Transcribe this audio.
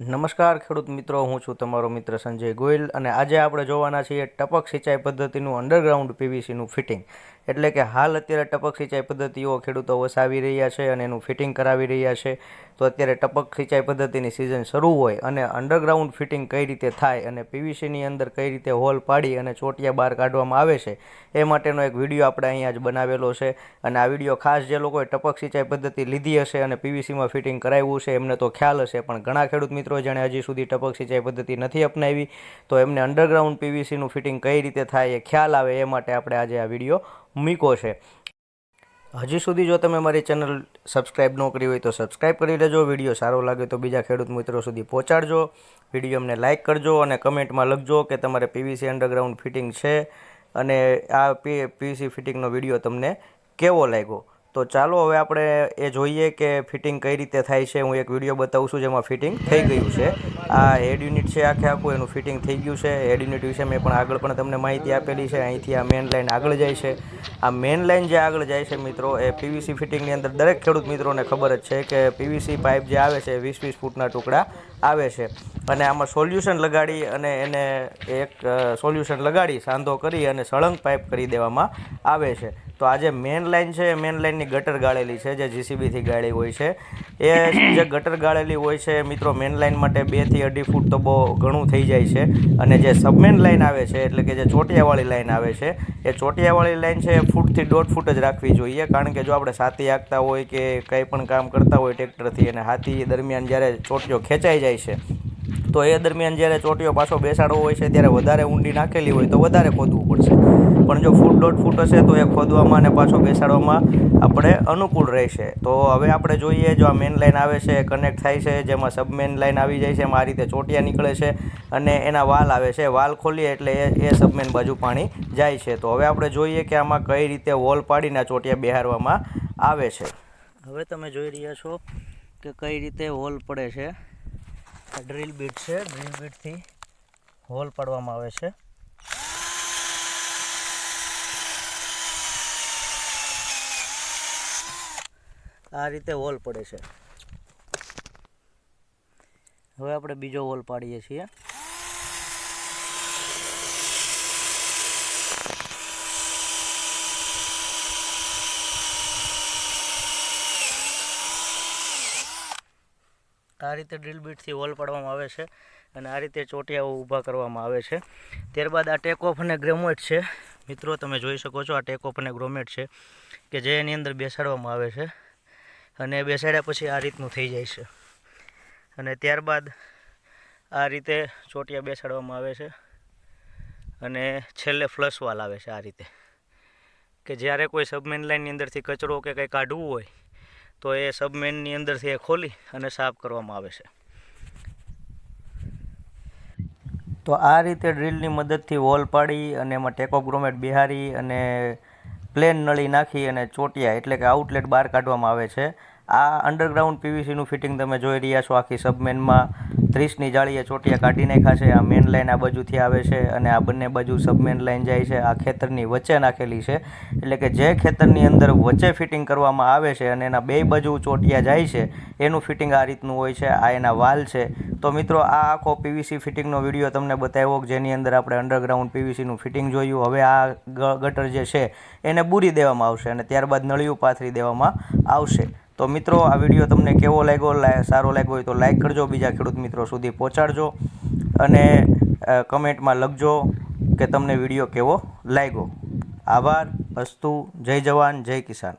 નમસ્કાર ખેડૂત મિત્રો, હું છું તમારો મિત્ર સંજય ગોયલ અને આજે આપણે જોવાના છીએ ટપક સિંચાઈ પદ્ધતિનું અંડરગ્રાઉન્ડ પીવીસીનું ફિટિંગ એટલે કે હાલ અત્યારે ટપક સિંચાઈ પદ્ધતિઓ ખેડૂતો વસાવી રહ્યા છે અને એનું ફિટિંગ કરાવી રહ્યા છે. તો અત્યારે ટપક સિંચાઈ પદ્ધતિની સિઝન શરૂ હોય અને અંડરગ્રાઉન્ડ ફિટિંગ કઈ રીતે થાય અને પીવીસીની અંદર કઈ રીતે હોલ પાડી અને ચોટિયા બહાર કાઢવામાં આવે છે, એ માટેનો એક વીડિયો આપણે અહીંયા જ બનાવેલો છે. અને આ વીડિયો ખાસ જે લોકોએ ટપક સિંચાઈ પદ્ધતિ લીધી હશે અને પીવીસીમાં ફિટિંગ કરાવ્યું છે, એમને તો ખ્યાલ હશે. પણ ઘણા ખેડૂત મિત્રો જેણે હજી સુધી ટપક સિંચાઈ પદ્ધતિ નથી અપનાવી, તો એમને અંડરગ્રાઉન્ડ પીવીસીનું ફિટિંગ કઈ રીતે થાય એ ખ્યાલ આવે એ માટે આપણે આજે આ વીડિયો મૂક્યો છે. હજી સુધી જો તમે મારી ચેનલ સબસ્ક્રાઈબ ન કરી હોય તો સબસ્ક્રાઈબ કરી લેજો, વીડિયો સારો લાગે તો બીજા ખેડૂત મિત્રો સુધી પહોંચાડજો, વીડિયો અમને લાઇક કરજો અને કમેન્ટમાં લખજો કે તમારે પીવીસી અંડરગ્રાઉન્ડ ફિટિંગ છે અને આ પીવીસી ફિટિંગનો વીડિયો તમને કેવો લાગ્યો? તો ચાલો હવે આપણે એ જોઈએ કે ફિટિંગ કઈ રીતે થાય છે. હું એક વીડિયો બતાવું છું જેમાં ફિટિંગ થઈ ગયું છે. આ હેડ યુનિટ છે આખે આખું, એનું ફિટિંગ થઈ ગયું છે. હેડ યુનિટ વિશે મેં પણ આગળ પણ તમને માહિતી આપેલી છે. અહીંથી આ મેન લાઇન આગળ જાય છે. આ મેન લાઇન જે આગળ જાય છે મિત્રો, એ પીવીસી ફિટિંગની અંદર દરેક ખેડૂત મિત્રોને ખબર જ છે કે પીવીસી પાઇપ જે આવે છે વીસ વીસ ફૂટના ટુકડા આવે છે. અને આમાં સોલ્યુશન લગાડી અને એને એક સોલ્યુશન લગાડી, સાંધો કરી અને સળંગ પાઇપ કરી દેવામાં આવે છે. તો આ જે મેન લાઇન છે, એ મેન લાઇનની ગટર ગાળેલી છે, જે જીસીબીથી ગાળી હોય છે. એ જે ગટર ગાળેલી હોય છે મિત્રો મેન લાઇન માટે બેથી અઢી ફૂટ તો બહુ ઘણું થઈ જાય છે. અને જે સબમેન લાઇન આવે છે, એટલે કે જે ચોટિયાવાળી લાઇન આવે છે, એ ચોટિયાવાળી લાઇન છે એ ફૂટથી દોઢ ફૂટ જ રાખવી જોઈએ. કારણ કે જો આપણે સાથી હાંકતા હોય કે કંઈ પણ કામ કરતા હોય ટ્રેક્ટરથી અને હાથી દરમિયાન જ્યારે ચોટીઓ ખેંચાઈ જાય છે, તો એ દરમિયાન જ્યારે ચોટીઓ પાછો બેસાડવો હોય છે, ત્યારે વધારે ઊંડી નાખેલી હોય તો વધારે ખોદવું પડશે. પણ જો ફૂટ દોઢ ફૂટ હશે તો એ ખોદવામાં અને પાછો બેસાડવામાં આપણે અનુકૂળ રહેશે. તો હવે આપણે જોઈએ જો આ મેન લાઇન આવે છે કનેક્ટ થાય છે, જેમાં સબ મેન લાઇન આવી જાય છે, એમાં આ રીતે ચોટિયા નીકળે છે અને એના વાલ આવે છે. વાલ ખોલીએ એટલે એ એ સબમેન બાજુ પાણી જાય છે. તો હવે આપણે જોઈએ કે આમાં કઈ રીતે વોલ પાડીને ચોટિયા બિહારવામાં આવે છે. હવે તમે જોઈ રહ્યા છો કે કઈ રીતે હોલ પડે છે. ડ્રીલ બીટ છે. ડ્રીલ બીટથી હોલ પાડવામાં આવે છે. આ રીતે હોલ પડે છે. હવે આપણે બીજો હોલ પાડીએ છીએ. આ રીતે ડ્રીલ બીટથી હોલ પાડવામાં આવે છે અને આ રીતે ચોટિયાઓ ઊભા કરવામાં આવે છે. ત્યારબાદ આ ટેકઓફ અને ગ્રેમોઇટ છે. મિત્રો, તમે જોઈ શકો છો આ ટેકઓફ અને ગ્રોમેટ છે કે જે એની અંદર બેસાડવામાં આવે છે. અને બેસાડ્યા પછી આ રીતનું થઈ જાય છે. અને ત્યારબાદ આ રીતે ચોટિયા બેસાડવામાં આવે છે. અને છેલ્લે ફ્લશ વાલ આવે છે આ રીતે. કે જ્યારે કોઈ સબમેન લાઇનની અંદરથી કચરો કે કંઈ કાઢવું હોય, તો એ સબમેનની અંદરથી એ ખોલી અને સાફ કરવામાં આવે છે. તો આ રીતે ડ્રીલની મદદથી વોલ પાડી અને એમાં ટેકો ગ્રોમેટ બિહારી અને પ્લેન નળી નાખી અને ચોટિયા એટલે કે આઉટલેટ બહાર કાઢવામાં આવે છે. આ અંડરગ્રાઉન્ડ પીવીસીનું ફિટિંગ તમે જોઈ રહ્યા છો, આખી સબમેનમાં ત્રીસની જાળીએ ચોટિયા કાઢી નાખ્યા છે, આ મેન લાઇન આ બાજુથી આવે છે અને આ બંને બાજુ સબમેન લાઇન જાય છે, આ ખેતરની વચ્ચે નાખેલી છે. એટલે કે જે ખેતરની અંદર વચ્ચે ફિટિંગ કરવામાં આવે છે અને એના બે બાજુ ચોટિયા જાય છે, એનું ફિટિંગ આ રીતનું હોય છે, આ એના વાલ છે. તો મિત્રો, આ આખો પીવીસી ફિટિંગનો વીડિયો તમને બતાવ્યો જેની અંદર આપણે અંડરગ્રાઉન્ડ પીવીસીનું ફિટિંગ જોયું. હવે આ ગટર જે છે, એને બૂરી દેવામાં આવશે અને ત્યારબાદ નળિયું પાથરી દેવામાં આવશે. તો મિત્રો, આ વીડિયો તમને કેવો લાગ્યો? સારો લાગ્યો હોય તો લાઇક કરજો, બીજા ખેડૂત મિત્રો સુધી પહોંચાડજો અને કમેન્ટમાં લખજો કે તમને વીડિયો કેવો લાગ્યો. આભાર, અસ્તુ, જય જવાન, જય કિસાન.